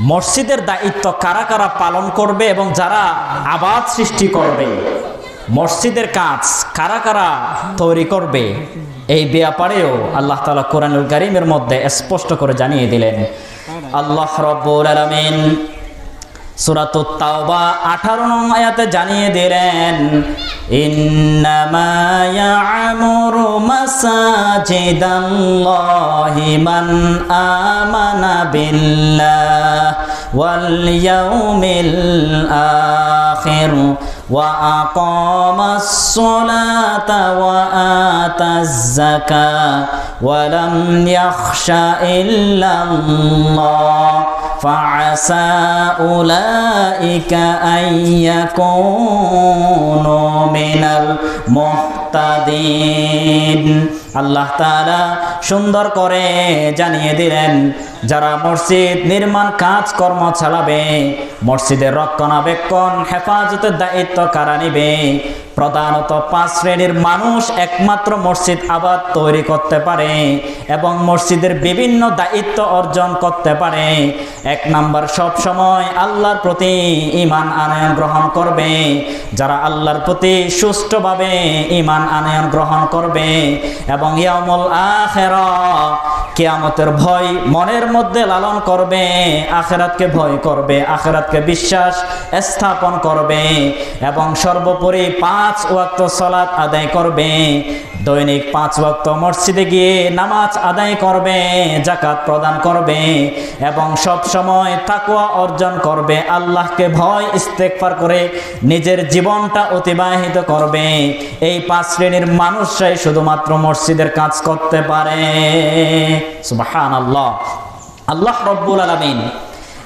মসজিদের দায়িত্ব কারা কারা পালন করবে এবং যারা আবাদ সৃষ্টি করবে? মসজিদের কাজ কারা কারা তৈরি করবে? এই ব্যাপারেও আল্লাহ তালা কোরআনুল করিমের মধ্যে স্পষ্ট করে জানিয়ে দিলেন। আল্লাহ রব্বুল আলমিন সুরাত তাওবা আঠারো আয়াতে জানিয়ে দিলেন ইন্নামায়ামুরু মাসাজিদাল্লাহি মান আমানা বিল্লাহ ওয়াল ইয়াউমিল আখির ওয়া আকামাস সালাতা ওয়া আতাজ যাকা ওয়া লাম فعسى أولئك أن يكونوا من المهتدين আল্লাহ তাআলা সুন্দর করে জানিয়ে দিলেন যারা মসজিদ নির্মাণ কাজ কর্ম চালাবে মসজিদের রক্ষণাবেক্ষণ হেফাজতের দায়িত্ব কারা নিবে প্রধানত পাঁচ শ্রেণীর মানুষ একমাত্র মসজিদ আবাদ তৈরি করতে পারে এবং মসজিদের বিভিন্ন দায়িত্ব অর্জন করতে পারে। এক নাম্বার, সব সময় আল্লাহর প্রতি ইমান আনয়ন গ্রহণ করবে। যারা আল্লাহর প্রতি সুষ্ঠুভাবে ইমান আনয়ন গ্রহণ করবে এবং ইয়ামুল আখেরা কিয়ামতের ভয় মনের মধ্যে লালন করবে, আখেরাতকে ভয় করবে, আখেরাতকে বিশ্বাস স্থাপন করবে এবং সর্বোপরি পাঁচ ওয়াক্ত সলাৎ আদায় করবে। দৈনিক পাঁচ ওয়াক্ত মসজিদে গিয়ে নামাজ আদায় করবে জাকাত প্রদান করবে এবং সব সময় তাকুয়া অর্জন করবে। আল্লাহকে ভয় ইস্তেকফার করে নিজের জীবনটা অতিবাহিত করবে। এই পাঁচ শ্রেণির মানুষরাই শুধুমাত্র মসজিদের কাজ করতে পারে। সুবাহান আল্লাহ আল্লাহ রব্বুল আলমিন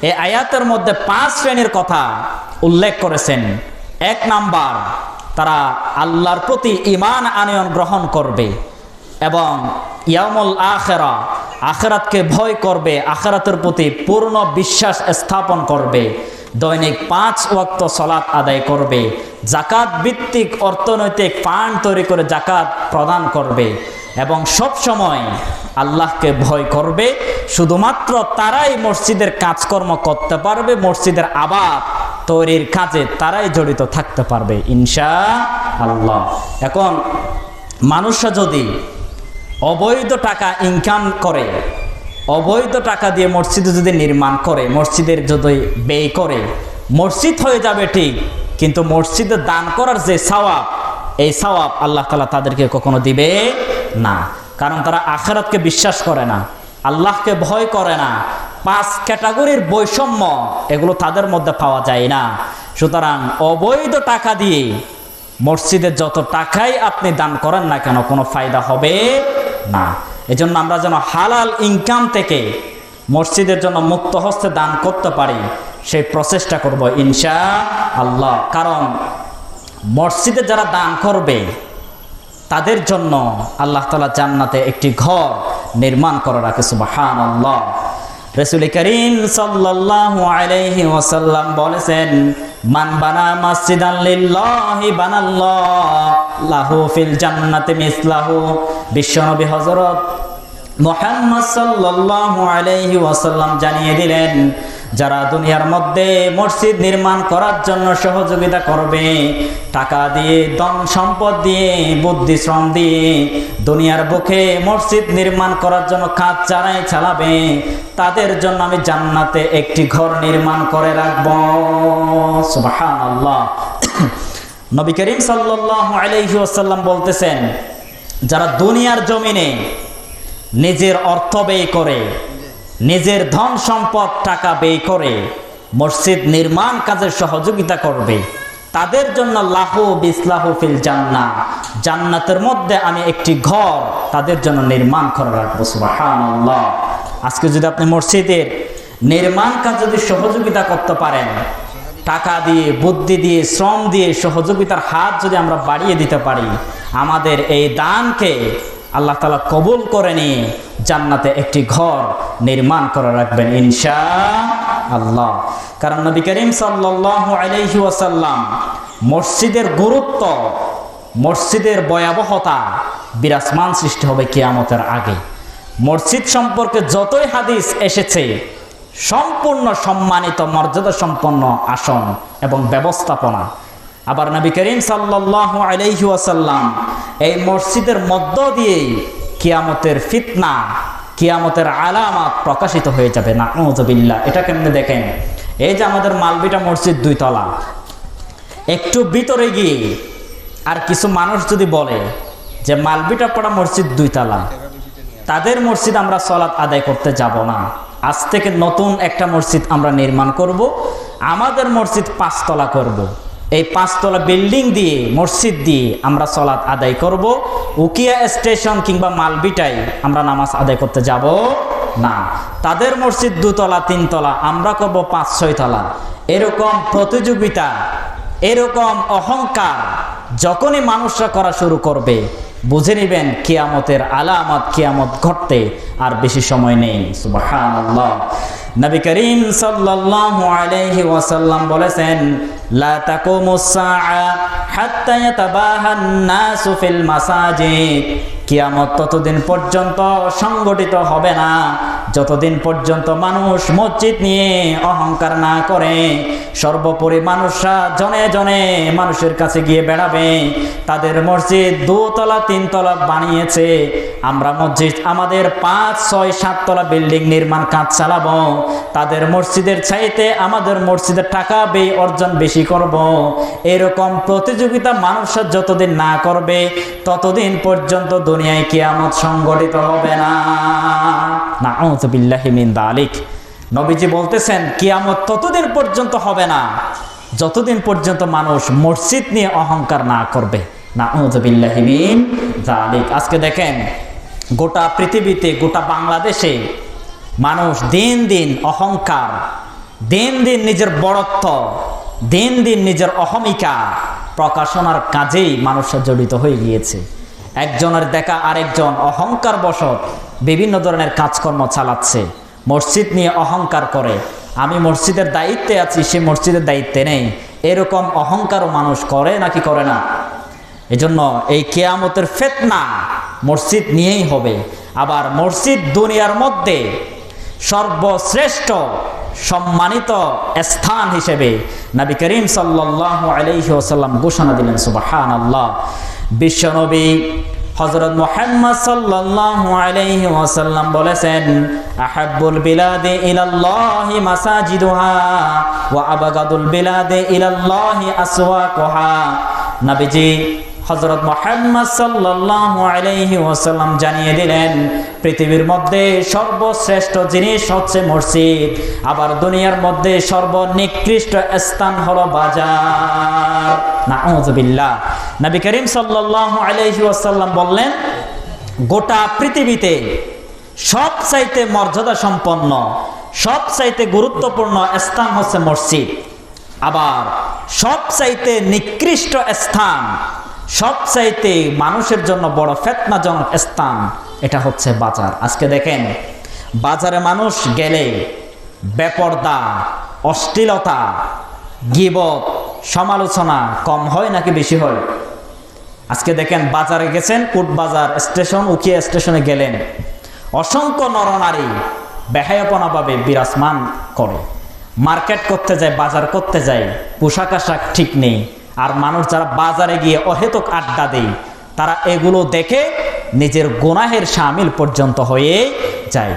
এই আয়াতের মধ্যে পাঁচ শ্রেণির কথা উল্লেখ করেছেন। এক নাম্বার, তারা আল্লাহর প্রতি ইমান আনয়ন গ্রহণ করবে এবং ইয়ামুল আখেরা, আখেরাতকে ভয় করবে, আখেরাতের প্রতি পূর্ণ বিশ্বাস স্থাপন করবে, দৈনিক পাঁচ ওয়াক্ত সলাৎ আদায় করবে, জাকাত ভিত্তিক অর্থনৈতিক ফান্ড তৈরি করে জাকাত প্রদান করবে। এবং সব সময় আল্লাহকে ভয় করবে, শুধুমাত্র তারাই মসজিদের কাজকর্ম করতে পারবে, মসজিদের আবাদ তৈরির কাজে তারাই জড়িত থাকতে পারবে, ইনশা আল্লাহ। এখন, মানুষরা যদি অবৈধ টাকা ইনকাম করে, অবৈধ টাকা দিয়ে মসজিদে যদি নির্মাণ করে, মসজিদের যদি ব্যয় করে, মসজিদ হয়ে যাবে ঠিক, কিন্তু মসজিদে দান করার যে সওয়াব, এই সওয়াব আল্লাহ তালা তাদেরকে কখনো দিবে না। কারণ তারা আখেরাতকে বিশ্বাস করে না। আল্লাহকে ভয় করে না। পাঁচ ক্যাটাগরির বৈষম্য, এগুলো তাদের মধ্যে পাওয়া যায় না। সুতরাং অবৈধ টাকা দিয়ে মসজিদে যত টাকাই আপনি দান করেন না কেন, কোনো ফায়দা হবে না। এজন্য আমরা যেন হালাল ইনকাম থেকে মসজিদের জন্য মুক্ত হস্তে দান করতে পারি, সেই প্রচেষ্টা করব ইনশা আল্লাহ। কারণ মসজিদে যারা দান করবে তাদের জন্য আল্লাহ তালা জান্নাতে একটি ঘর নির্মাণ করে রাখে সুবাহান আল্লাহ রসুল করিম সাল্লাল্লাহু আলাইহি ওয়াসাল্লাম বলেছেন, মান বানা মাসজিদান লিল্লাহি বানাল্লাহু ফিল জান্নাতি মিসলাহু। বিশ্বনবী হযরত মুহাম্মদ সাল্লাল্লাহু আলাইহি ওয়াসাল্লাম জানিয়ে দিলেন যারা দুনিয়ার মধ্যে মসজিদ নির্মাণ করার জন্য সহযোগিতা করবে, টাকা দিয়ে, ধন সম্পদ দিয়ে, বুদ্ধি শ্রম দিয়ে, দুনিয়ার বুকে মসজিদ নির্মাণ করার জন্য কাজ চালাই চালাবে, তাদের জন্য আমি জান্নাতে একটি ঘর নির্মাণ করে রাখব। সুবহানাল্লাহ। নবী করিম সাল্লাল্লাহু আলাইহি ওয়াসাল্লাম বলতেছেন, যারা দুনিয়ার জমিনে নিজের অর্থ ব্যয় করে নিজের ধন সম্পদ টাকা ব্যয় করে মসজিদ নির্মাণ কাজের সহযোগিতা করবে। তাদের জন্য লাহু বিসলাহু ফিল জান্না জান্নাতের মধ্যে আমি একটি ঘর তাদের জন্য নির্মাণ করে রাখব, সুবহানাল্লাহ। আজকে যদি আপনি মসজিদের নির্মাণ কাজ যদি সহযোগিতা করতে পারেন, টাকা দিয়ে, বুদ্ধি দিয়ে, শ্রম দিয়ে সহযোগিতার হাত যদি আমরা বাড়িয়ে দিতে পারি, আমাদের এই দানকে আল্লাহ তালা কবুল করে নিয়ে জান্নাতে একটি ঘর নির্মাণ করে রাখবেন ইনশা আল্লাহ। কারণ নবী করিম সাল্লাহ মসজিদের গুরুত্ব, মসজিদের ভয়াবহতা, বিরাজমান সৃষ্টি হবে কিয়ামতের আগে। মসজিদ সম্পর্কে যতই হাদিস এসেছে, সম্পূর্ণ সম্মানিত মর্যাদা সম্পন্ন আসন এবং ব্যবস্থাপনা আবার নবী করিম সাল্লাহ আলাইহি ওয়াসাল্লাম এই মসজিদের মধ্য দিয়েই কিয়ামতের ফিতনা, কিয়ামতের আলামাত প্রকাশিত হয়ে যাবে। না নজবিল্লা এটা কেমনে দেখেন? এই যে আমাদের মালবিটা মসজিদ দুইতলা। একটু ভিতরে গিয়ে আর কিছু মানুষ যদি বলে যে মালবিটা পড়া মসজিদ দুইতলা, তাদের মসজিদ আমরা সলাৎ আদায় করতে যাব না। আজ থেকে নতুন একটা মসজিদ আমরা নির্মাণ করব, আমাদের মসজিদ পাঁচতলা করব। এই পাঁচতলা বিল্ডিং দিয়ে, মসজিদ দিয়ে আমরা সলাৎ আদায় করব। উকিয়া স্টেশন কিংবা মালবিটাই আমরা নামাজ আদায় করতে যাব? না। তাদের মসজিদ দুতলা, তিনতলা, আমরা করব পাঁচ, ছয়তলা। এরকম প্রতিযোগিতা, এরকম অহংকার যখনই মানুষরা করা শুরু করবে বুঝে নিবেন কেয়ামতের আলামত কেয়ামত ঘটতে আর বেশি সময় নেই। নবী করিম সাল্লাল্লাহু আলাইহি ওয়াসাল্লাম বলেছেন, লা কিয়ামত ততদিন পর্যন্ত সংগঠিত হবে না। যতদিন পর্যন্ত মানুষ মসজিদ নিয়ে অহংকার না করে, সর্বোপরি মানুষরা জনে জনে মানুষের কাছে গিয়ে বেড়াবে। তাদের মসজিদ দুতলা, তিনতলা বানিয়েছে। আমরা মসজিদ, আমাদের পাঁচ, ছয়, সাততলা বিল্ডিং নির্মাণ কাজ চালাবো। তাদের মসজিদের চাইতে আমাদের মসজিদের টাকা ব্যয় অর্জন বেশি করব। এরকম প্রতিযোগিতা মানুষরা যতদিন না করবে, ততদিন পর্যন্ত দুনিয়ায় কিয়ামত সংগঠিত হবে না। না বিল্লাহিমিন দালিক। নবীজি বলতেছেন, কিয়ামত ততদিন পর্যন্ত হবে না, যতদিন পর্যন্ত মানুষ মসজিদ নিয়ে অহংকার না করবে। না আজকে দেখেন গোটা পৃথিবীতে, গোটা বাংলাদেশে মানুষ দিন দিন অহংকার, দিন দিন নিজের বড়ত্ব, দিন দিন নিজের অহমিকা প্রকাশনার কাজেই মানুষরা জড়িত হয়ে গিয়েছে। একজনের দেখা আরেকজন অহংকার বশত বিভিন্ন ধরনের কাজকর্ম চালাচ্ছে। মসজিদ নিয়ে অহংকার করে। আমি মসজিদের দায়িত্বে আছি, সে মসজিদের দায়িত্বে নেই। এরকম অহংকারও মানুষ করে নাকি করে না? এজন্য এই কেয়ামতের ফেতনা মসজিদ নিয়েই হবে। আবার মসজিদ দুনিয়ার মধ্যে সর্বশ্রেষ্ঠ সম্মানিত স্থান হিসেবে নবী করিম সাল্লাহ আলহি ওসাল্লাম ঘোষণা দিলেন সুবাহান আল্লাহ বিশ্বনবী হজরত মোহাম্মদ সাল্লাল্লাহু আলাইহি ওয়াসাল্লাম বলেছেন, আহাব্বুল বিলাদে ইলাল্লাহি মাসাজিদুহা ওয়া আবাগাদুল বিলাদে ইলাল্লাহি আসওয়াকুহা। নবীজি হজরত মোহাম্মদ সাল্লাল্লাহু আলাইহি ওয়াসাল্লাম জানিয়ে দিলেন, পৃথিবীর মধ্যে সর্বশ্রেষ্ঠ জিনিস হচ্ছে মসজিদ, আবার দুনিয়ার মধ্যে সর্বনিকৃষ্ট স্থান হলো বাজার। নাউযুবিল্লাহ নবী করিম সাল্লাল্লাহু আলাইহি ওয়াসাল্লাম বললেন, গোটা পৃথিবীতে সব চাইতে মর্যাদা সম্পন্ন সব চাইতে গুরুত্বপূর্ণ স্থান হচ্ছে মসজিদ, আবার সব চাইতে নিকৃষ্ট স্থান সবচাইতে মানুষের জন্য বড় ফেতনাজনক স্থান এটা হচ্ছে বাজার। আজকে দেখেন, বাজারে মানুষ গেলে বেপর্দা, অশ্লীলতা, গিবত, সমালোচনা কম হয় নাকি বেশি হয়? আজকে দেখেন, বাজারে গেছেন কোট বাজার স্টেশন, উকিয়া স্টেশনে গেলেন। অসংখ্য নরনারী বেহায়াপনাভাবে বিরাজমান করে। মার্কেট করতে যায়, বাজার করতে যায়, পোশাক আশাক ঠিক নেই। আর মানুষ যারা বাজারে গিয়ে অহেতুক আড্ডা দেয়, তারা এগুলো দেখে নিজের গোনাহের সামিল পর্যন্ত হয়ে যায়।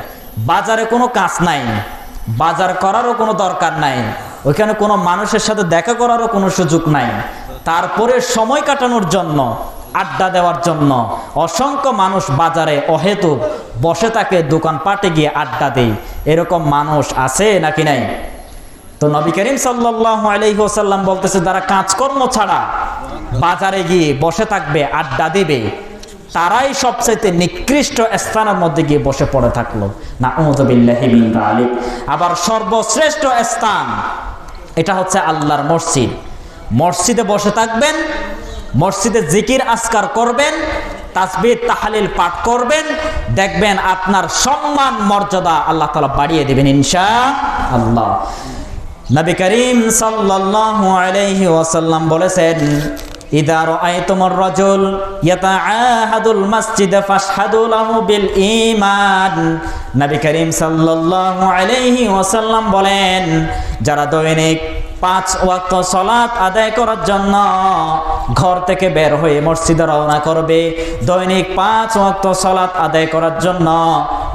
বাজারে কোনো কাজ নাই, বাজার করারও কোনো দরকার নাই, ওইখানে কোনো মানুষের সাথে দেখা করারও কোনো সুযোগ নাই। তারপরে সময় কাটানোর জন্য, আড্ডা দেওয়ার জন্য অসংখ্য মানুষ বাজারে অহেতুক বসে থাকে, দোকানপাটে গিয়ে আড্ডা দেয়। এরকম মানুষ আছে নাকি নাই? তো নবী করিম সাল্লাসাল্লাম বলতেছে, যারা কাজকর্ম ছাড়া বাজারে গিয়ে বসে থাকবে, আড্ডা দেবে, তারাই সবচাইতে নিকৃষ্ট স্থানের মধ্যে গিয়ে বসে পড়ে থাকল। না আবার সর্বশ্রেষ্ঠ স্থান, এটা হচ্ছে আল্লাহর মসজিদ। মসজিদে বসে থাকবেন, মসজিদে জিকির আসকার করবেন তাসবির তাহালিল পাঠ করবেন, দেখবেন আপনার সম্মান, মর্যাদা আল্লাহ তালা বাড়িয়ে দেবেন ইনশা আল্লাহ নবী করিম সাল্লাল্লাহু আলাইহি ওয়াসাল্লাম বলেছেন, ইদা রাআইতুমুর রাজুল ইয়াতাআহাদুল মাসজিদ ফাশহাদু লাহু বিল ঈমান। নবী করিম সাল্লাল্লাহু আলাইহি ওয়াসাল্লাম বলেন, যারা দৈনিক পাঁচ ওয়াক্ত সলাৎ আদায় করার জন্য ঘর থেকে বের হয়ে মসজিদে রওনা করবে, দৈনিক পাঁচ ওয়াক্ত সলাৎ আদায় করার জন্য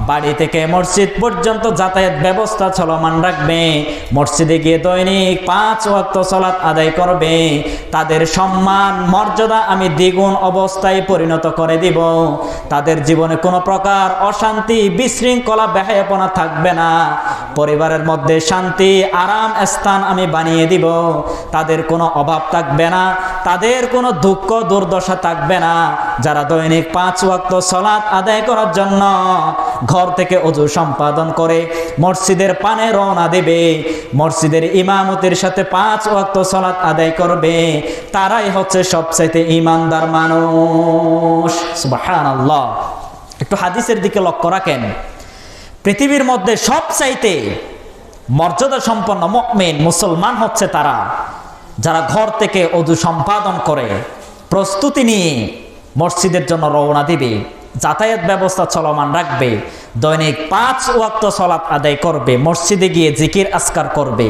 বাড়ি থেকে মসজিদ পর্যন্ত যাতায়াত ব্যবস্থা চলমান রাখবে। মসজিদে গিয়ে দৈনিক পাঁচ ওয়াক্ত সলাৎ আদায় করবে। তাদের সম্মান, মর্যাদা আমি দ্বিগুণ অবস্থায় পরিণত করে দিব। তাদের জীবনে কোনো প্রকার অশান্তি, বিশৃঙ্খলা, বেহায়াপনা থাকবে না। পরিবারের মধ্যে শান্তি, আরাম স্থান আমি বানিয়ে দিব। তাদের কোনো অভাব থাকবে না। তাদের কোনো দুঃখ, দুর্দশা থাকবে না। যারা দৈনিক পাঁচ ওয়াক্ত সলাৎ আদায় করার জন্য ঘর থেকে অজু সম্পাদন করে, মসজিদের পানে রওনা দেবে, মসজিদের ইমামতির সাথে পাঁচ ওয়াক্ত সলাৎ আদায় করবে। তারাই হচ্ছে সবচাইতে ইমানদার মানুষ। একটু হাদিসের দিকে লক্ষ্য রাখেন। পৃথিবীর মধ্যে সবচাইতে মর্যাদা সম্পন্ন মকমেন মুসলমান হচ্ছে তারা, যারা ঘর থেকে অজু সম্পাদন করে, প্রস্তুতি নিয়ে মসজিদের জন্য রওনা দিবে। যাতায়াত ব্যবস্থা চলমান রাখবে, দৈনিক পাঁচ ওয়াক্ত সলাৎ আদায় করবে, মসজিদে গিয়ে জিকির আসকার করবে।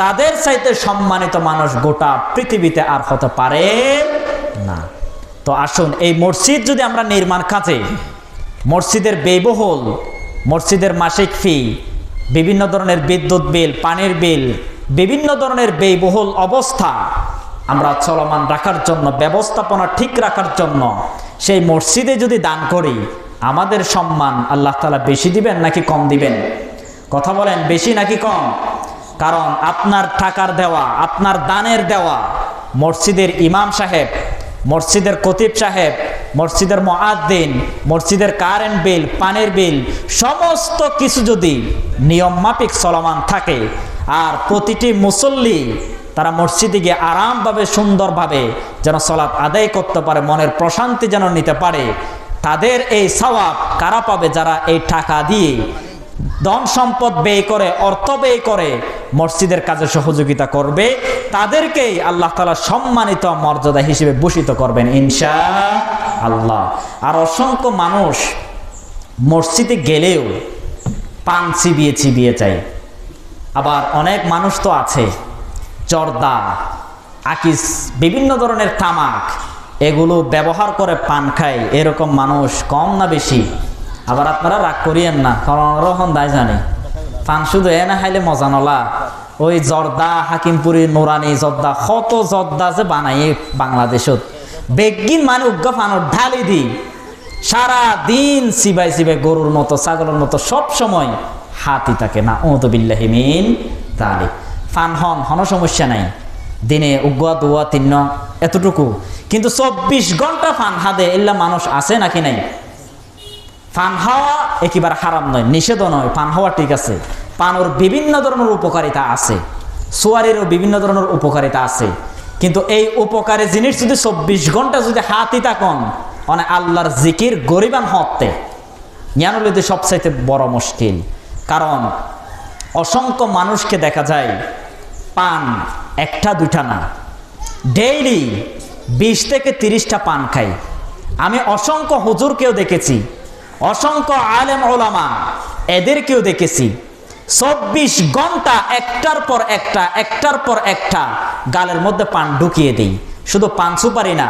তাদের চাইতে সম্মানিত মানুষ গোটা পৃথিবীতে আর হতে পারে না। তো আসুন, এই মসজিদ যদি আমরা নির্মাণ কাজে, মসজিদের ব্যয়বহুল, মসজিদের মাসিক ফি, বিভিন্ন ধরনের বিদ্যুৎ বিল, পানির বিল, বিভিন্ন ধরনের ব্যয়বহুল অবস্থা আমরা চলমান রাখার জন্য, ব্যবস্থাপনা ঠিক রাখার জন্য সেই মসজিদে যদি দান করি, আমাদের সম্মান আল্লাহ তালা বেশি দিবেন নাকি কম দিবেন? কথা বলেন, বেশি নাকি কম? কারণ আপনার টাকার দেওয়া, আপনার দানের দেওয়া, মসজিদের ইমাম সাহেব, মসজিদের কতিব সাহেব, মসজিদের মহাদ্দিন মসজিদের কারেন্ট বিল, পানির বিল, সমস্ত কিছু যদি নিয়ম মাফিক চলমান থাকে, আর প্রতিটি মুসল্লি তারা মসজিদে গিয়ে আরামভাবে, সুন্দরভাবে যেন সলাৎ আদায় করতে পারে, মনের প্রশান্তি যেন নিতে পারে, তাদের এই সওয়াব কারা পাবে? যারা এই টাকা দিয়ে ধন সম্পদ ব্যয় করে, অর্থ ব্যয় করে মসজিদের কাজে সহযোগিতা করবে, তাদেরকেই আল্লাহ তালা সম্মানিত মর্যাদা হিসেবে ভূষিত করবেন ইনশা আল্লাহ আর অসংখ্য মানুষ মসজিদে গেলেও পান চিবিয়ে চিবিয়ে চাই আবার অনেক মানুষ তো আছে জর্দা, আকিস, বিভিন্ন ধরনের তামাক, এগুলো ব্যবহার করে পান খায়, এরকম মানুষ কম না বেশি। আবার আপনারা রাগ করিয়েন না, কারণ রহন দায় জানে। পান শুধু এ না খাইলে মজা নলা। ওই জর্দা, হাকিমপুরি, নোরানি, জর্দা, কত জর্দা যে বানাই বাংলাদেশত। বেগিন মানে উজ্ঞা ফানোর ঢালি দি। সারা দিন সিবাই সিবাই গরুর মতো, ছাগলের মতো সব সময় হাতি থাকে না। ও তো বিল্লাহিমিন তাহলে ফান হন হন সমস্যা নাই। দিনে উগুয়া, দুয়া, তিন্ন, এতটুকু। কিন্তু চব্বিশ ঘণ্টা ফান হাদে এল্লা মানুষ আছে নাকি নাই? পান হাওয়া একেবারে হারাম নয়, নিষেধও নয় পান হাওয়া ঠিক আছে। পানোর বিভিন্ন ধরনের উপকারিতা আছে, সোয়ারেরও বিভিন্ন ধরনের উপকারিতা আছে। কিন্তু এই উপকারী জিনিস যদি চব্বিশ ঘণ্টা যদি হাতি থাকুন মানে আল্লাহর জিকির গরিবান হতে জ্ঞানলিতে সবচাইতে বড় মুশকিল। কারণ অসংখ্য মানুষকে দেখা যায়, পান একটা দুটা না। ডেইলি বিশ থেকে তিরিশটা পান খাই। আমি অসংখ্য হুজুরকেও দেখেছি, অসংখ্য আলেম ওলামা এদেরকেও দেখেছি। চব্বিশ ঘণ্টা একটার পর একটা, একটার পর একটা গালের মধ্যে পান ঢুকিয়ে দিই। শুধু পান সুপারি না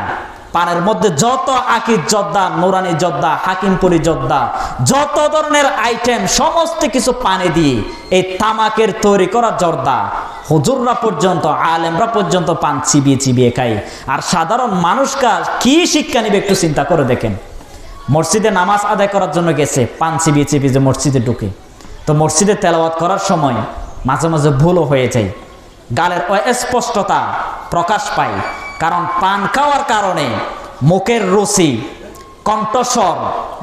পানের মধ্যে যত আকির জর্দা, নোরানি জর্দা হাকিমপুরি জর্দা, যত ধরনের আইটেম সমস্ত কিছু পানি দিয়ে এই তামাকের তৈরি করা জর্দা, হুজুররা পর্যন্ত, আলেমরা পর্যন্ত পান চিবিয়ে চিবিয়ে খাই আর সাধারণ মানুষকা কি শিক্ষা নিবে একটু চিন্তা করে দেখেন। মসজিদে নামাজ আদায় করার জন্য গেছে, পান চিবিয়ে চিবিয়ে যে মসজিদে ঢুকে। তো মসজিদে তেলাওয়াত করার সময় মাঝে মাঝে ভুলও হয়ে যায়। গালের অস্পষ্টতা প্রকাশ পায়। কারণ পান খাওয়ার কারণে মুখের রুচি, কণ্ঠস্বর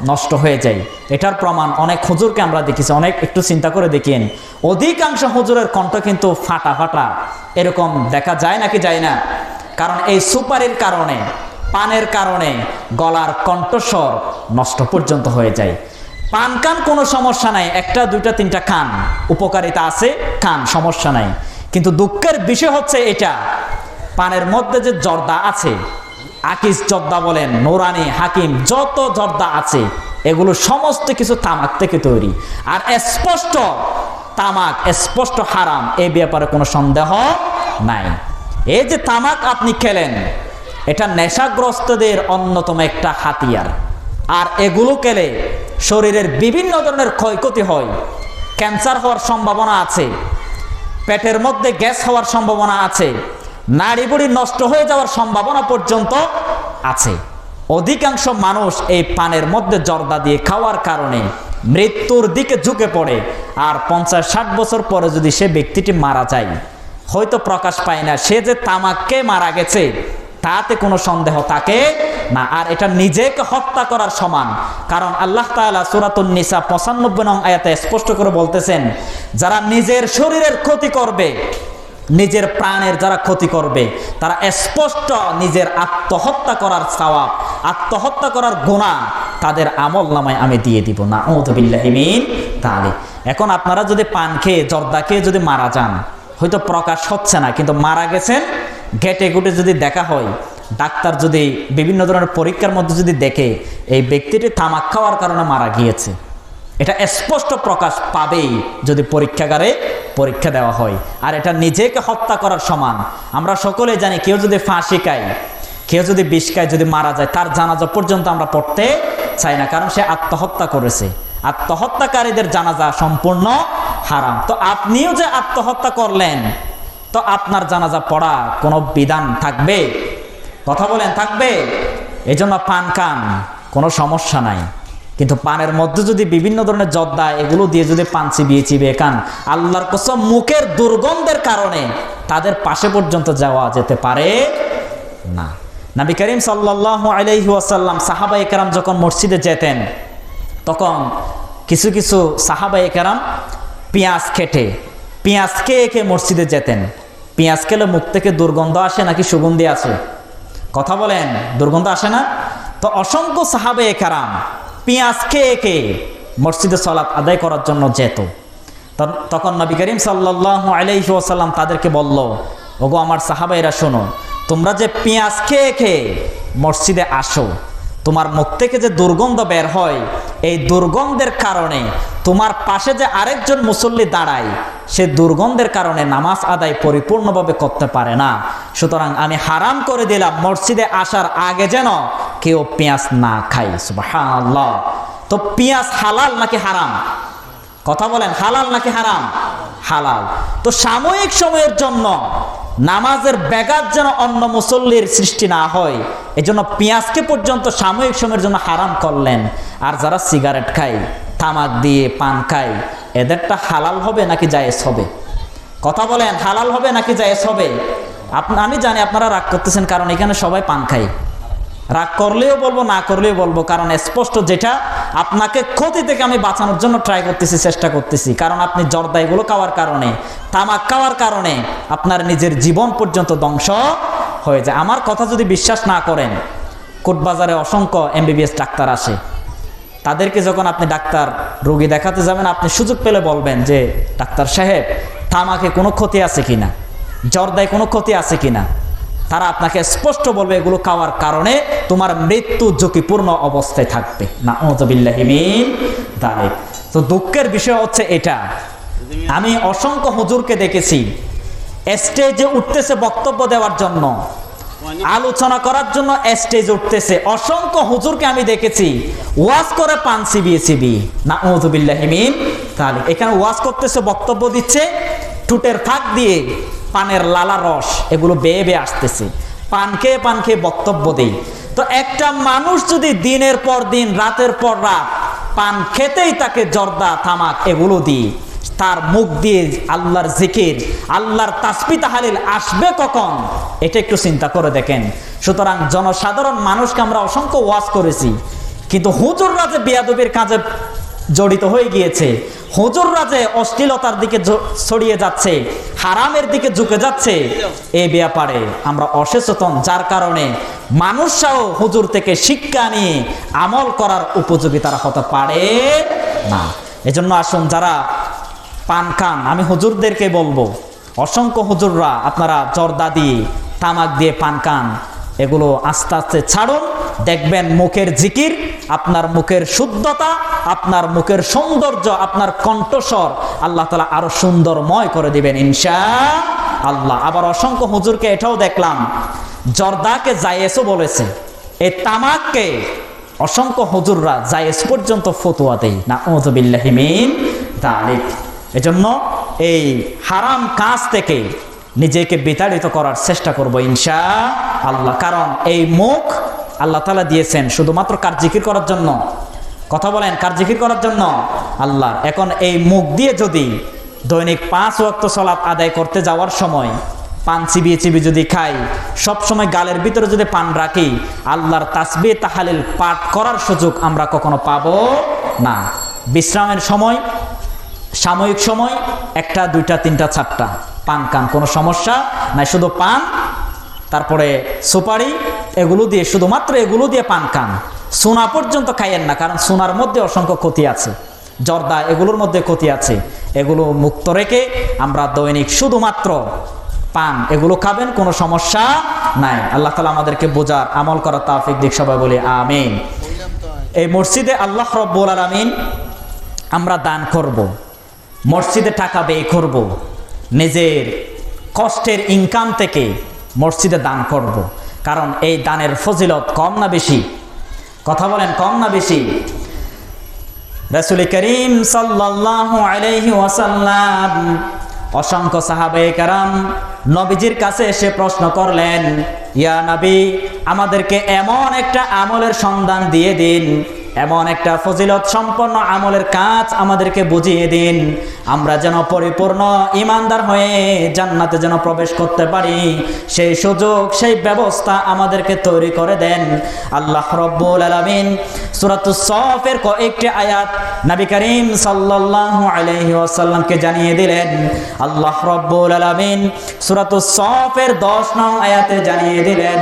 নষ্ট হয়ে যায়। এটার প্রমাণ অনেক হুজুরকে আমরা দেখেছি, অনেক একটু চিন্তা করে দেখিয়েন। অধিকাংশ হুজুরের কণ্ঠ কিন্তু ফাটা ফাটা, এরকম দেখা যায় নাকি যায় না? কারণ এই সুপারির কারণে, পানের কারণে গলার কণ্ঠস্বর নষ্ট পর্যন্ত হয়ে যায়। পান কান কোনো সমস্যা নাই, একটা, দুইটা, তিনটা খান। উপকারিতা আছে, খান, সমস্যা নাই। কিন্তু দুঃখের বিষয় হচ্ছে এটা পানের মধ্যে যে জর্দা আছে, আকিস জর্দা বলেন, নোরানি, হাকিম, যত জর্দা আছে, এগুলো সমস্ত কিছু তামাক থেকে তৈরি। আর স্পষ্ট তামাক, স্পষ্ট হারাম, এ ব্যাপারে কোনো সন্দেহ নাই। এই যে তামাক আপনি খেলেন, এটা নেশাগ্রস্তদের অন্যতম একটা হাতিয়ার। আর এগুলো খেলে শরীরের বিভিন্ন ধরনের ক্ষয়ক্ষতি হয়। ক্যান্সার হওয়ার সম্ভাবনা আছে, পেটের মধ্যে গ্যাস হওয়ার সম্ভাবনা আছে নাড়ি বুড়ি নষ্ট হয়ে যাওয়ার সম্ভাবনা পর্যন্ত আছে। অধিকাংশ মানুষ এই পানের মধ্যে জর্দা দিয়ে খাওয়ার কারণে মৃত্যুর দিকে ঝুঁকে পড়ে আর পঞ্চাশ ষাট বছর পরে যদি সে ব্যক্তিটি মারা যায়, হয়তো প্রকাশ পায় না সে যে তামাককে মারা গেছে, তাতে কোনো সন্দেহ থাকে না। আর এটা নিজেকে হত্যা করার সমান। কারণ আল্লাহ তাআলা সূরাতুন নিসা 95 নং আয়াতে স্পষ্ট করে বলতেছেন, যারা নিজের শরীরের ক্ষতি করবে নিজের প্রাণের যারা ক্ষতি করবে, তারা স্পষ্ট নিজের আত্মহত্যা করার সওয়াব আত্মহত্যা করার গুনাহ তাদের আমল নামায় আমি দিয়ে দিব। না বিল্লাহিমিন তাহলে এখন আপনারা যদি পান খেয়ে, জর্দা খেয়ে যদি মারা যান, হয়তো প্রকাশ হচ্ছে না, কিন্তু মারা গেছেন ঘেটে ঘুটে যদি দেখা হয়, ডাক্তার যদি বিভিন্ন ধরনের পরীক্ষার মধ্যে যদি দেখে, এই ব্যক্তিটি তামাক খাওয়ার কারণে মারা গিয়েছে। এটা স্পষ্ট প্রকাশ পাবেই যদি পরীক্ষাগারে পরীক্ষা দেওয়া হয়। আর এটা নিজেকে হত্যা করার সমান। আমরা সকলে জানি কেউ যদি ফাঁসি খায়, কেউ যদি বিষ খায়, যদি মারা যায়, তার জানাজা পর্যন্ত আমরা পড়তে চাই না, কারণ সে আত্মহত্যা করেছে। আত্মহত্যাকারীদের জানাজা সম্পূর্ণ হারাম। তো আপনিও যে আত্মহত্যা করলেন, তো আপনার জানাজা পড়া কোনো বিধান থাকবে? কথা বলেন, থাকবে? এই জন্য পান খান, কোনো সমস্যা নাই। কিন্তু পানের মধ্যে যদি বিভিন্ন ধরনের জর্দা, এগুলো দিয়ে যদি পান চিবিয়ে চিবিয়ে খান, আল্লাহর কসম মুখের দুর্গন্ধের কারণে তাদের পাশে পর্যন্ত যাওয়া যেতে পারে না। নবী করিম সাল্লাহ আলাইহি ওয়াসাল্লাম সাহাবা একরাম যখন মসজিদে যেতেন, তখন কিছু কিছু সাহাবা একরাম পেঁয়াজ খেটে, পেঁয়াজ খেয়ে খেয়ে মসজিদে যেতেন। পেঁয়াজ খেলে মুখ থেকে দুর্গন্ধ আসে নাকি সুগন্ধি আসে? কথা বলেন, দুর্গন্ধ আসে না? তো অসংখ্য সাহাবে কারাম পেঁয়াজ খেয়ে খেয়ে মসজিদে সলাপ আদায় করার জন্য যেত। তখন- নবী করিম সাল্লাহ আলাইসাল্লাম তাদেরকে বলল, ওগো আমার সাহাবাইরা শোনো, তোমরা যে পেঁয়াজ খেয়ে খেয়ে মসজিদে আসো, তোমার মুখ থেকে যে দুর্গন্ধ বের হয়, এই দুর্গন্ধের কারণে তোমার পাশে যে আরেকজন মুসল্লি দাঁড়ায় সে দুর্গন্ধের কারণে নামাজ আদায় পরিপূর্ণভাবে করতে পারে না। সুতরাং আমি হারাম করে দিলাম, মসজিদে আসার আগে যেন কেউ পেঁয়াজ না খাই সুবহানাল্লাহ। তো পেঁয়াজ হালাল নাকি হারাম? কথা বলেন, হালাল নাকি হারাম? হালাল। তো সাময়িক সময়ের জন্য নামাজের ব্যাঘাত যেন অন্য মুসল্লির সৃষ্টি না হয়, এজন্য পেঁয়াজকে পর্যন্ত সাময়িক সময়ের জন্য হারাম করলেন। আর যারা সিগারেট খায়, তামাক দিয়ে পান খায় এদেরটা হালাল হবে নাকি জায়েজ হবে? কথা বলেন, হালাল হবে নাকি জায়েজ হবে? আমি জানি আপনারা রাগ করতেছেন, কারণ এখানে সবাই পান খায়। রাগ করলেও বলব, না করলেও বলব, কারণ স্পষ্ট যেটা আপনাকে ক্ষতি থেকে আমি বাঁচানোর জন্য ট্রাই করতেছি, চেষ্টা করতেছি। কারণ আপনি জর্দা এগুলো খাওয়ার কারণে, তামাক খাওয়ার কারণে আপনার নিজের জীবন পর্যন্ত ধ্বংস হয়ে যায়। আমার কথা যদি বিশ্বাস না করেন, কোটবাজারে অসংখ্য এমবিবিএস ডাক্তার আসে। তাদেরকে যখন আপনি ডাক্তার রোগী দেখাতে যাবেন, আপনি সুযোগ পেলে বলবেন যে, ডাক্তার সাহেব তামাকে কোনো ক্ষতি আছে কিনা জর্দায় কোনো ক্ষতি আছে কিনা তারা আপনাকে স্পষ্ট বলবে, এগুলো খাওয়ার কারণে তোমার মৃত্যু ঝুঁকিপূর্ণ অবস্থায় থাকবে। না ওজবিল্লাহিমিন তো দুঃখের বিষয় হচ্ছে এটা। আমি অসংখ্য হুজুরকে দেখেছি, স্টেজে উঠতেছে বক্তব্য দেওয়ার জন্য। আলোচনা করার জন্য স্টেজ উঠতেছে। অসংখ্য হুজুরকে আমি দেখেছি। ওয়াজ করে পান চিবিয়ে চিবি না ওজবিল্লাহিমিন তাহলে এখানে ওয়াজ করতেছে, বক্তব্য দিচ্ছে টুটের ফাঁক দিয়ে পানের লালা রস, এগুলো বেয়ে বেয়ে আসতেছে। পান খেয়ে পান খেয়ে বক্তব্য দেই। তো একটা মানুষ যদি দিনের পর দিন, রাতের পর রাত পান খেতেই তাকে জর্দা থামাক এগুলো দিই। তার মুখ দিয়ে আল্লাহর জিকির, আল্লাহর তাসবি তাহালিল আসবে কখন? এটা একটু চিন্তা করে দেখেন। সুতরাং জনসাধারণ মানুষকে আমরা অসংখ্য ওয়াজ করেছি, কিন্তু হুজুররা যে বিয়াদবির কাজে জড়িত হয়ে গিয়েছে, হুজুররা যে অশ্লীলতার দিকে ছড়িয়ে যাচ্ছে, হারামের দিকে ঝুঁকে যাচ্ছে, এ ব্যাপারে আমরা অসচেতন, যার কারণে মানুষরাও হুজুর থেকে শিক্ষা নিয়ে আমল করার উপযোগী তারা হতে পারে না। এজন্য আসুন যারা পান খান, আমি হুজুরদেরকে বলব, অসংখ্য হুজুররা আপনারা জর্দা দিয়ে, তামাক দিয়ে পান খান, এগুলো আস্তে আস্তে ছাড়ুন, দেখবেন মুখের জিকির, আপনার মুখের শুদ্ধতা, আপনার মুখের সৌন্দর্য, আপনার কণ্ঠস্বর আল্লাহ তালা আরও সুন্দরময় করে দিবেন ইনশা আল্লাহ আবার অসংখ্য হুজুরকে এটাও দেখলাম, জর্দাকে জায়েসও বলেছে, এই তামাককে অসংখ্য হুজুররা জায়েজ পর্যন্ত ফতুয়া দেয় না ওজবিল্লাহিমিন তালিক এজন্য এই হারাম কাজ থেকে নিজেকে বিতাড়িত করার চেষ্টা করব ইনশা আল্লাহ। কারণ এই মুখ আল্লাহ তালা দিয়েছেন শুধুমাত্র কার করার জন্য? কথা বলেন, কার করার জন্য? আল্লাহ। এখন এই মুখ দিয়ে যদি দৈনিক পাঁচ ওয়াক্ত সলাপ আদায় করতে যাওয়ার সময় পান চিবিয়ে চিবি যদি খাই, সব সময় গালের ভিতরে যদি পান রাখি, আল্লাহর তাসবি তাহালিল পাঠ করার সুযোগ আমরা কখনো পাবো না। বিশ্রামের সময় সাময়িক সময়, একটা, দুইটা, তিনটা, চারটা। পান, কান, কোনো সমস্যা নাই, শুধু পান, তারপরে সুপারি, এগুলো দিয়ে, শুধুমাত্র এগুলো দিয়ে পান, কান। সোনা পর্যন্ত খাইয়েন না, কারণ সোনার মধ্যে অসংখ্য ক্ষতি আছে। জর্দা, এগুলোর মধ্যে ক্ষতি আছে। এগুলো মুক্ত রেখে আমরা দৈনিক শুধুমাত্র পান, এগুলো খাবেন, কোনো সমস্যা নাই। আল্লাহ তালা আমাদেরকে বোঝার, আমল করা তাফিক দিক সবাই বলি আমিন। এই মসজিদে আল্লাহ রব্বুল আলমিন আমরা দান করব। মসজিদে টাকা ব্যয় করব। নিজের কষ্টের ইনকাম থেকে মসজিদে দান করব। কারণ এই দানের ফজিলত কম না বেশি কথা বলেন, কম না বেশি রসুল করিম আলাইহি ওয়াসাল্লাম, অসংখ্য সাহাবে কারাম, নবীজির কাছে এসে প্রশ্ন করলেন, ইয়া নবী, আমাদেরকে এমন একটা আমলের সন্ধান দিয়ে দিন এমন একটা ফজিলত সম্পন্ন আমলের কাজ আমাদেরকে বুঝিয়ে দিন। আমরা যেন পরিপূর্ণ ইমানদার হয়ে জান্নাতে যেন প্রবেশ করতে পারি, সেই সুযোগ, সেই ব্যবস্থা আমাদেরকে তৈরি করে দেন। আল্লাহ রব্বুল আলমিন সুরাতুসফের কয়েকটি আয়াত নবী করিম সাল্লাল্লাহু আলাইহি ওয়াসাল্লামকে জানিয়ে দিলেন। আল্লাহ রব্বুল আলমিন সুরাতুসফের দশ নং আয়াতে জানিয়ে দিলেন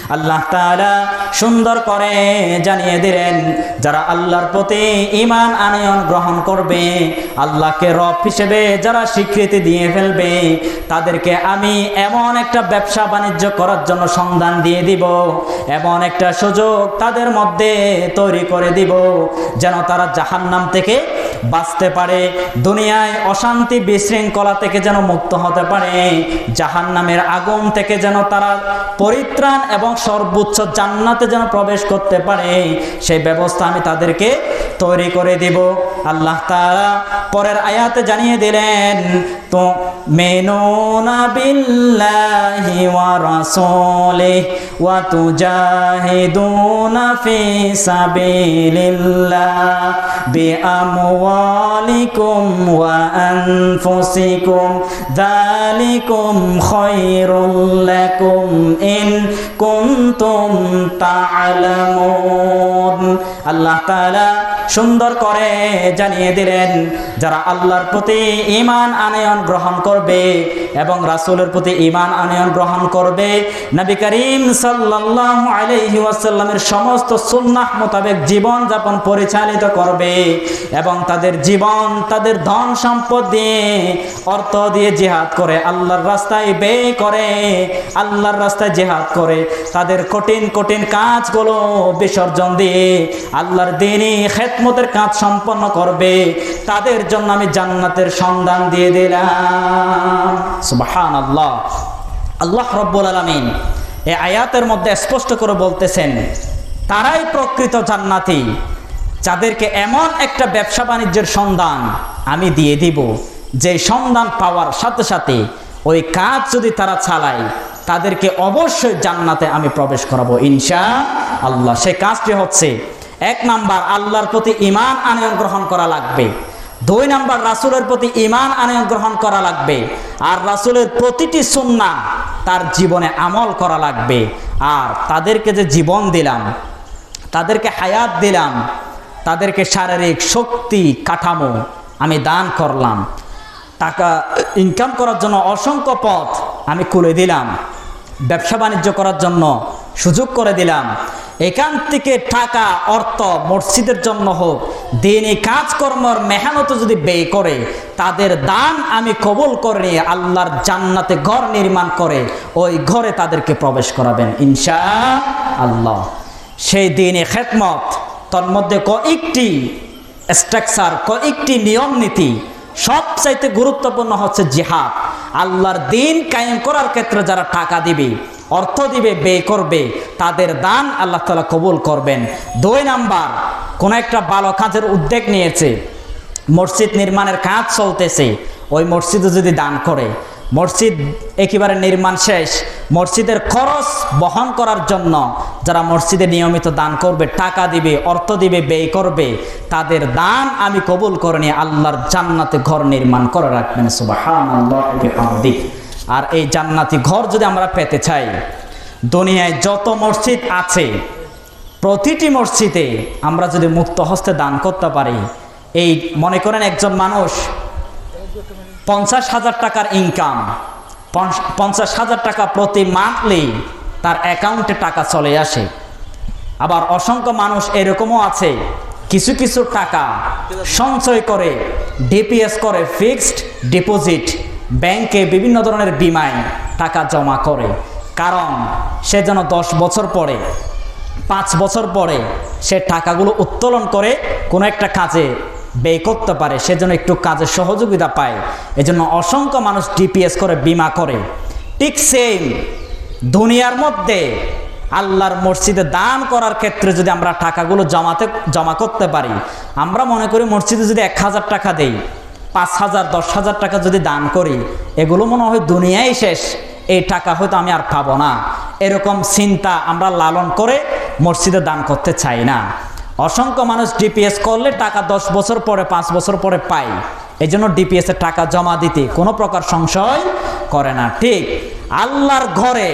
আল্লাহ তাআলা সুন্দর করে জানিয়ে দিলেন, যারা আল্লাহর প্রতি ইমান আনয়ন গ্রহণ করবে, আল্লাহকে রব হিসেবে যারা স্বীকৃতি দিয়ে ফেলবে, তাদেরকে আমি এমন একটা ব্যবসা বাণিজ্য করার জন্য সন্ধান দিয়ে দিব, এমন একটা সুযোগ তাদের মধ্যে তৈরি করে দিব, যেন তারা জাহান্নাম থেকে বাঁচতে পারে, দুনিয়ায় অশান্তি বিশৃঙ্খলা থেকে যেন মুক্ত হতে পারে জাহান নামের আগুন থেকে যেন তারা পরিত্রাণ এবং সর্বোচ্চ জান্নাতে যেন প্রবেশ করতে পারে সেই ব্যবস্থা আমি তাদেরকে তৈরি করে দিব। আল্লাহ তাআলা পরের আয়াতে জানিয়ে দিলেন, তো মেনুনা বিল্লাহি ওয়া রাসূলিহি ওয়া তুজাহিদুনা ফি সাবিলিল্লাহ বিআমওয়ালিকুম ওয়া আনফুসিকুম, যালিকুম খায়রুল লাকুম ইন কুনতুম তা'লামুন আল্লাহ তাআলা সুন্দর করে জানিয়ে দিলেন, যারা আল্লাহর প্রতি ইমান আনয়ন গ্রহণ করবে এবং রাসূলের প্রতি ইমান আনয়ন গ্রহণ করবে, নবী করিম সাল্লাল্লাহু আলাইহি ওয়াসাল্লামের সমস্ত সুন্নাহ মোতাবেক জীবন যাপন পরিচালিত করবে এবং তাদের জীবন, তাদের ধন সম্পদ দিয়ে অর্থ দিয়ে জেহাদ করে, আল্লাহর রাস্তায় ব্যয় করে, আল্লাহর রাস্তায় জিহাদ করে, তাদের কঠিন কঠিন কাজগুলো বিসর্জন দিয়ে আল্লাহর দিনই খেতমতের কাজ সম্পন্ন করবে, তাদের জন্য আমি জান্নাতের সন্ধান দিয়ে দিলাম। আল্লাহ আল্লাহ রব্বুল আলমিন এই আয়াতের মধ্যে স্পষ্ট করে বলতেছেন, তারাই প্রকৃত জান্নাতি, যাদেরকে এমন একটা ব্যবসা বাণিজ্যের সন্ধান আমি দিয়ে দিব, যে সন্ধান পাওয়ার সাথে সাথে ওই কাজ যদি তারা চালায়, তাদেরকে অবশ্যই জান্নাতে আমি প্রবেশ করাবো ইনশা আল্লাহ সেই কাজটি হচ্ছে এক নাম্বার, আল্লাহর প্রতি ইমান আনয়ন গ্রহণ করা লাগবে। দুই নাম্বার, রাসুলের প্রতি ইমান আনয়ন গ্রহণ করা লাগবে। আর রাসুলের প্রতিটি সুন্না তার জীবনে আমল করা লাগবে। আর তাদেরকে যে জীবন দিলাম, তাদেরকে হায়াত দিলাম, তাদেরকে শারীরিক শক্তি, কাঠামো আমি দান করলাম, টাকা ইনকাম করার জন্য অসংখ্য পথ আমি খুলে দিলাম, ব্যবসা বাণিজ্য করার জন্য সুযোগ করে দিলাম। এখান থেকে টাকা, অর্থ মসজিদের জন্য হোক দিনই কাজকর্মর মেহনত যদি ব্যয় করে, তাদের দান আমি কবুল করে আল্লাহর জান্নাতে ঘর নির্মাণ করে, ওই ঘরে তাদেরকে প্রবেশ করাবেন ইনশা আল্লাহ। সেই দিনে খেদমত তন্মধ্যে কয়েকটি স্ট্রাকচার কয়েকটি নিয়ম নীতি, সবচাইতে গুরুত্বপূর্ণ হচ্ছে জিহাদ। আল্লাহর দিন কায়েম করার ক্ষেত্রে যারা টাকা দিবে অর্থ দিবে, ব্যয় করবে, তাদের দান আল্লাহ তালা কবুল করবেন দুই নাম্বার, কোন একটা ভালো কাজের উদ্যোগ নিয়েছে, মসজিদ নির্মাণের কাজ চলতেছে, ওই মসজিদে যদি দান করে, মসজিদ একেবারে নির্মাণ শেষ, মসজিদের খরচ বহন করার জন্য যারা মসজিদে নিয়মিত দান করবে, টাকা দিবে, অর্থ দিবে, ব্যয় করবে, তাদের দান আমি কবুল করে নিয়ে আল্লাহর জান্নাতে ঘর নির্মাণ করে রাখবেন বিহামদিহি। আর এই জান্নাতি ঘর যদি আমরা পেতে চাই, দুনিয়ায় যত মসজিদ আছে, প্রতিটি মসজিদে আমরা যদি মুক্ত হস্তে দান করতে পারি, এই মনে করেন একজন মানুষ পঞ্চাশ হাজার টাকার ইনকাম পঞ্চাশ হাজার টাকা প্রতি মান্থলি তার অ্যাকাউন্টে টাকা চলে আসে। আবার অসংখ্য মানুষ এরকমও আছে, কিছু কিছু টাকা সঞ্চয় করে ডিপিএস করে ফিক্সড ডিপোজিট ব্যাংকে বিভিন্ন ধরনের বিমায় টাকা জমা করে। কারণ সে যেন দশ বছর পরে, পাঁচ বছর পরে সে টাকাগুলো উত্তোলন করে কোনো একটা কাজে ব্যয় করতে পারে। সেজন্য একটু কাজের সহযোগিতা পায়। এজন্য অসংখ্য মানুষ ডিপিএস করে, বিমা করে। ঠিক সেম দুনিয়ার মধ্যে আল্লাহর মসজিদে দান করার ক্ষেত্রে যদি আমরা টাকাগুলো জমাতে, জমা করতে পারি, আমরা মনে করি মসজিদে যদি এক হাজার টাকা দেই পাঁচ হাজার, দশ হাজার টাকা যদি দান করি, এগুলো মনে হয় দুনিয়াই শেষ। এই টাকা হয়তো আমি আর পাবো না। এরকম চিন্তা আমরা লালন করে মসজিদে দান করতে চাই না। অসংখ্য মানুষ ডিপিএস করলে টাকা দশ বছর পরে, পাঁচ বছর পরে পাই। এই জন্য ডিপিএস এর টাকা জমা দিতে কোনো প্রকার সংশয় করে না। ঠিক, আল্লাহর ঘরে,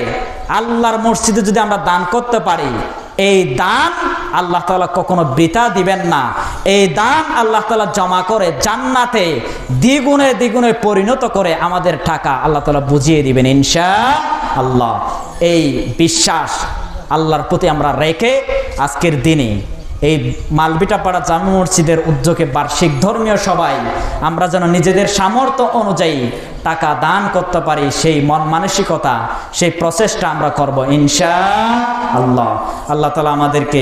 আল্লাহর মসজিদে যদি আমরা দান করতে পারি এই দান আল্লাহ তালা কখনো বৃথা দিবেন না। এই দান আল্লাহ তালা জমা করে জান্নাতে দ্বিগুণে দ্বিগুণে পরিণত করে আমাদের টাকা আল্লাহ তালা বুঝিয়ে দিবেন ইনশা আল্লাহ এই বিশ্বাস আল্লাহর প্রতি আমরা রেখে আজকের দিনে এই মালবিটাপাড়া জামে মসজিদের উদ্যোগে বার্ষিক ধর্মীয় সবাই আমরা যেন নিজেদের সামর্থ্য অনুযায়ী টাকা দান করতে পারি, সেই মন মানসিকতা, সেই প্রচেষ্টা আমরা করব ইনশা আল্লাহ আল্লাহ তালা আমাদেরকে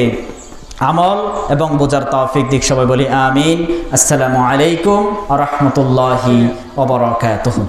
আমল এবং বোঝার তৌফিক দিক সবাই বলি আমিন। আসসালামু আলাইকুম রহমতুল্লাহি ওবরাকাতুহু